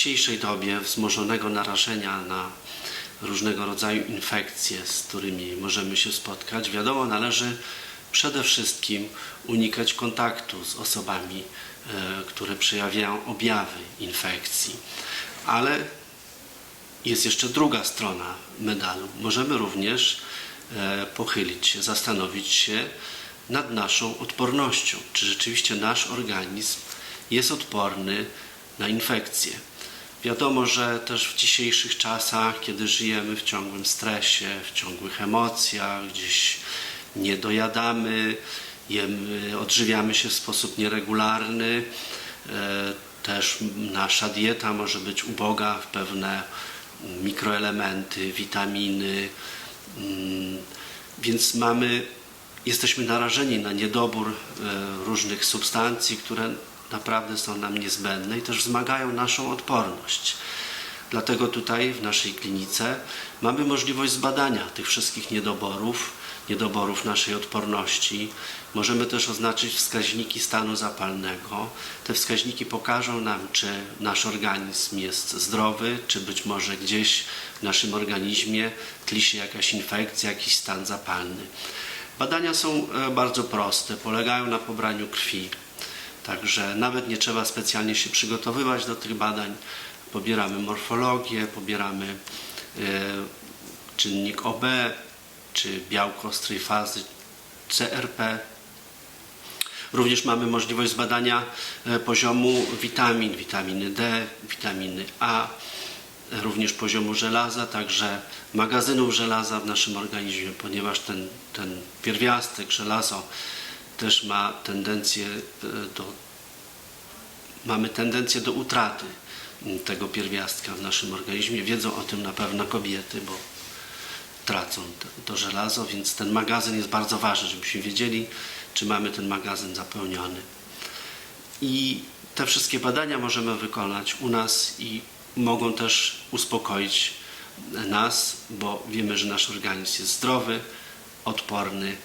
dzisiejszej dobie wzmożonego narażenia na różnego rodzaju infekcje, z którymi możemy się spotkać, wiadomo, należy przede wszystkim unikać kontaktu z osobami, e, które przejawiają objawy infekcji. Ale jest jeszcze druga strona medalu. Możemy również e, pochylić się, zastanowić się nad naszą odpornością. Czy rzeczywiście nasz organizm jest odporny na infekcje? Wiadomo, że też w dzisiejszych czasach, kiedy żyjemy w ciągłym stresie, w ciągłych emocjach, gdzieś nie dojadamy, jemy, odżywiamy się w sposób nieregularny, e, też nasza dieta może być uboga w pewne mikroelementy, witaminy, mm, więc mamy, jesteśmy narażeni na niedobór e, różnych substancji, które naprawdę są nam niezbędne i też wzmagają naszą odporność. Dlatego tutaj w naszej klinice mamy możliwość zbadania tych wszystkich niedoborów, niedoborów naszej odporności. Możemy też oznaczyć wskaźniki stanu zapalnego. Te wskaźniki pokażą nam, czy nasz organizm jest zdrowy, czy być może gdzieś w naszym organizmie tli się jakaś infekcja, jakiś stan zapalny. Badania są e, bardzo proste, polegają na pobraniu krwi. Także nawet nie trzeba specjalnie się przygotowywać do tych badań. Pobieramy morfologię, pobieramy e, czynnik OB, czy białko ostrej fazy CRP. Również mamy możliwość zbadania e, poziomu witamin, witaminy D, witaminy A, również poziomu żelaza, także magazynów żelaza w naszym organizmie, ponieważ ten, ten pierwiastek, żelazo też ma tendencję e, do mamy tendencję do utraty m, tego pierwiastka w naszym organizmie. Wiedzą o tym na pewno kobiety, bo tracą to żelazo, więc ten magazyn jest bardzo ważny, żebyśmy wiedzieli, czy mamy ten magazyn zapełniony. I te wszystkie badania możemy wykonać u nas i mogą też uspokoić nas, bo wiemy, że nasz organizm jest zdrowy, odporny